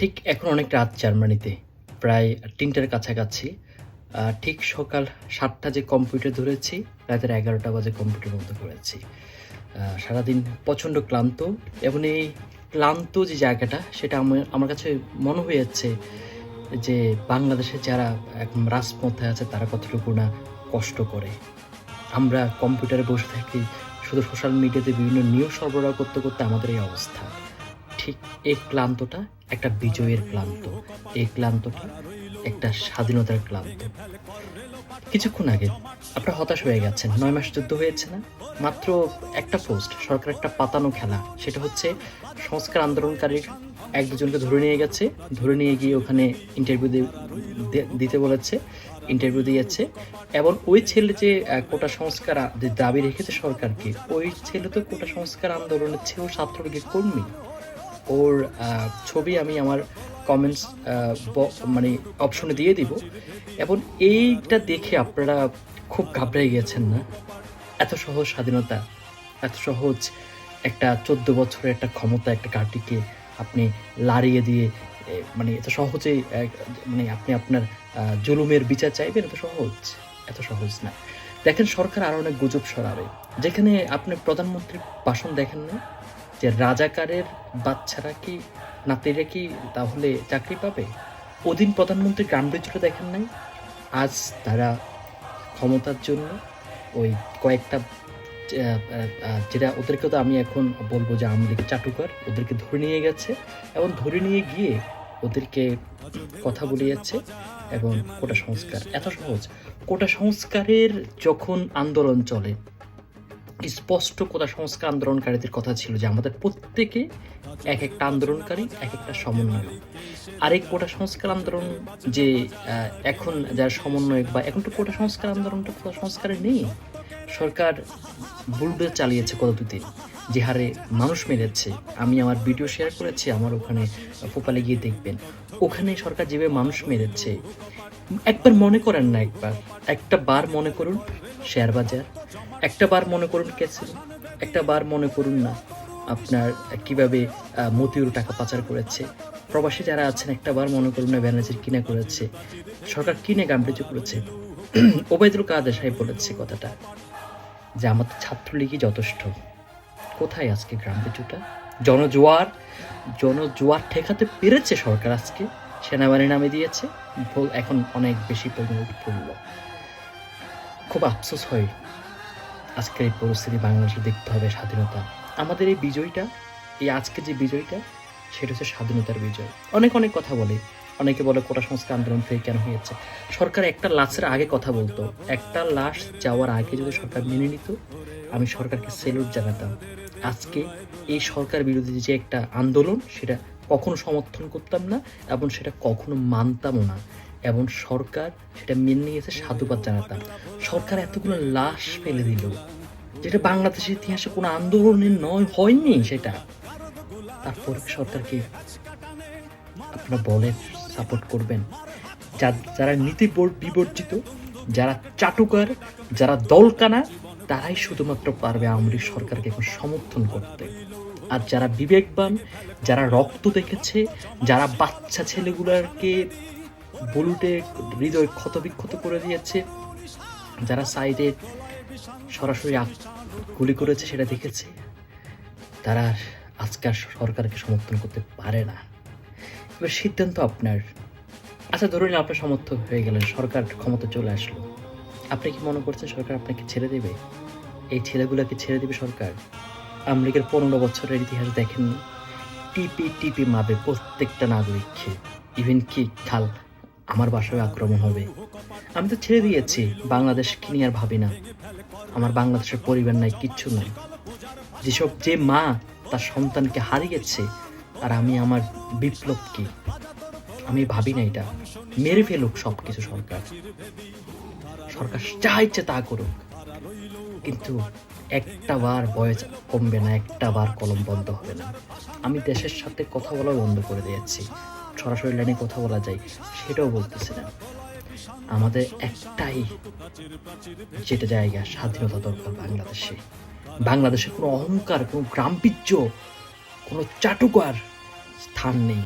ঠিক এখন অনেক রাত জার্মানিতে, প্রায় তিনটার কাছাকাছি। ঠিক সকাল সাতটা যে কম্পিউটার ধরেছি, রাতের এগারোটা বাজে কম্পিউটার বন্ধ করেছি। সারাদিন প্রচণ্ড ক্লান্ত এবং এই ক্লান্ত যে জায়গাটা, সেটা আমার আমার কাছে মনে হয়ে যাচ্ছে যে বাংলাদেশে যারা একদম রাজপথে আছে, তারা কতটুকু না কষ্ট করে। আমরা কম্পিউটারে বসে থাকি, শুধু সোশ্যাল মিডিয়াতে বিভিন্ন নিউজ সরবরাহ করতে করতে আমাদের এই অবস্থা। ঠিক এই ক্লান্তটা একটা বিজয়ের ক্লান্ত। এই ক্লান্তটা একটা স্বাধীনতার ক্লান্ত। কিছুক্ষণ আগে আপনারা হতাশ হয়ে গেছেন। নয় মাস যুদ্ধ হয়েছে না? মাত্র একটা পোস্ট, সরকার একটা পাতানো খেলা। সেটা হচ্ছে সংস্কার আন্দোলনকারীর এক দুজনকে ধরে নিয়ে গেছে। ধরে নিয়ে গিয়ে ওখানে ইন্টারভিউ দিতে বলেছে ইন্টারভিউ দিয়েছে। এবং ওই ছেলে যে কোটা সংস্কার দাবি রেখেছে সরকারকে, ওই ছেলে তো কোটা সংস্কার আন্দোলনের ছেলেও ছাত্রলীগের কর্মী। ওর ছবি আমি আমার কমেন্টস মানে অপশনে দিয়ে দিব। এবং এইটা দেখে আপনারা খুব ঘাবড়ে গিয়েছেন না? এত সহজ স্বাধীনতা এত সহজ একটা চোদ্দ বছরের একটা ক্ষমতা একটা ঘাটিকে আপনি লাড়িয়ে দিয়ে মানে এত সহজেই এক, মানে আপনি আপনার জুলুমের বিচার চাইবেন? এত সহজ এত সহজ না। দেখেন সরকার আরও অনেক গুজব সরাবে যেখানে আপনি প্রধানমন্ত্রীর ভাষণ দেখেন না যে রাজাকারের বাচ্চারা কি, নাতিরা কি তাহলে চাকরি পাবে? ওদিন প্রধানমন্ত্রী গাম্ভীর্যটা দেখেন নাই। আজ তারা ক্ষমতার জন্য ওই কয়েকটা যেটা ওদেরকে তো আমি এখন বলব যে লীগের চাটুকার, ওদেরকে ধরে নিয়ে গেছে এবং ধরে নিয়ে গিয়ে ওদেরকে কথা বলিয়েছে এবং কোটা সংস্কার। এত সহজ। কোটা সংস্কারের যখন আন্দোলন চলে স্পষ্ট কোটা সংস্কার আন্দোলনকারীদের কথা ছিল যে আমাদের প্রত্যেকে এক একটা আন্দোলনকারী, এক একটা সমন্বয় আর কোটা সংস্কার আন্দোলন যে এখন যার সমন্বয়ক বা এখন তো কোটা সংস্কার আন্দোলনটা কোটা সংস্কারে নেই। সরকার বুলডে চালিয়েছে কত দুদিন যে হারে মানুষ মেরেছে। আমি আমার ভিডিও শেয়ার করেছি, আমার ওখানে ফোকালে গিয়ে দেখবেন। ওখানে সরকার যেভাবে মানুষ মেরেছে, একবার মনে করেন না একবার, একটা বার মনে করুন, শেয়ার বাজার একটা বার মনে করুন কেসে একটা বার মনে করুন না আপনার কীভাবে মতিউর টাকা পাচার করেছে। প্রবাসী যারা আছেন, একটা বার মনে করুন না ব্যানার্জির কিনা করেছে। সরকার কিনে গাম্ভীর্য করেছে। ওবায়দুল কাদের সাহেব বলেছে কথাটা, যে আমাদের ছাত্রলীগই যথেষ্ট। কোথায় আজকে গ্রাম জনজোয়ার জনজোয়ার ঠেকাতে পেরেছে সরকার আজকে, সেনাবাহিনী নামে দিয়েছে। এখন অনেক বেশি পরিমাণ পড়ল খুব আফসোস হয় আজকের এই পরিস্থিতি বাংলাদেশে দেখতে হবে স্বাধীনতা। আমাদের এই বিজয়টা, এই আজকে যে বিজয়টা, সেটা হচ্ছে স্বাধীনতার বিজয়। অনেক অনেক কথা বলে। অনেকে বলে কোটা সংস্কার আন্দোলন থেকে কেন হয়েছে? সরকার একটা লাশের আগে কথা বলতো। একটা লাশ যাওয়ার আগে যদি সরকার মেনে নিত, আমি সরকারকে সেলুট জানাতাম। আজকে এই সরকার বিরোধী যে একটা আন্দোলন, সেটা কখনো সমর্থন করতাম না এবং সেটা কখনো মানতামও না। এবং সরকার সেটা মেনে নিয়েছে, সাধুবাদ জানাতাম সরকার এতগুলো লাশ ফেলে দিল, যেটা বাংলাদেশের ইতিহাসে কোনো আন্দোলনের নয়, হয়নি সেটা। তারপর সরকারকে আপনারা বলেন, সাপোর্ট করবেন। যারা নীতি বিবর্জিত, যারা চাটুকার, যারা দলকানা, তারাই শুধুমাত্র পারবে আওয়ামী লীগ সরকারকে এখন সমর্থন করতে। আর যারা বিবেকবান, যারা রক্ত দেখেছে, যারা বাচ্চা ছেলেগুলোকে বলুটে হৃদয় ক্ষতবিক্ষত করে দিয়েছে। যারা সাইডে সরাসরি গুলি করেছে সেটা দেখেছে। তারা আজকাল সরকারকে সমর্থন করতে পারে না। এবার সিদ্ধান্ত আপনার। আচ্ছা ধরুন আপনার সমর্থক হয়ে গেলেন, সরকার ক্ষমতা চলে আসলো। আপনি কি মনে করছেন সরকার আপনাকে ছেড়ে দেবে? এই ছেলেগুলোকে ছেড়ে দেবে সরকার? আমেরিকার পনেরো বছরের ইতিহাস দেখেননি? টিপি টিপি মাবে প্রত্যেকটা নাগরিককে ইভেন কি খাল আমার বাসায় আক্রমণ হবে। আমি তো ছেড়ে দিয়েছি, বাংলাদেশ নিয়ে আর ভাবি না। আমার বাংলাদেশের পরিবার নাই, কিচ্ছু নাই। যেসব যে মা তার সন্তানকে হারিয়েছে, আর আমি আমার বিপ্লব কি? আমি ভাবি না এটা। মেরে ফেলুক সব কিছু সরকার। সরকার যা ইচ্ছে তা করুক। কিন্তু একটা বার বয়স কমবে না, একটা বার কলম বন্ধ হবে না। আমি দেশের সাথে কথা বলা বন্ধ করে দিয়েছি। সরাসরি লাইনে কথা বলা যায়, সেটাও বলতেছে না। আমাদের একটাই যেটা জায়গা, স্বাধীনতা দরকার বাংলাদেশে। বাংলাদেশে কোনো অহংকার, কোনো গ্রাম্পিজ্য কোনো চাটুকার স্থান নেই।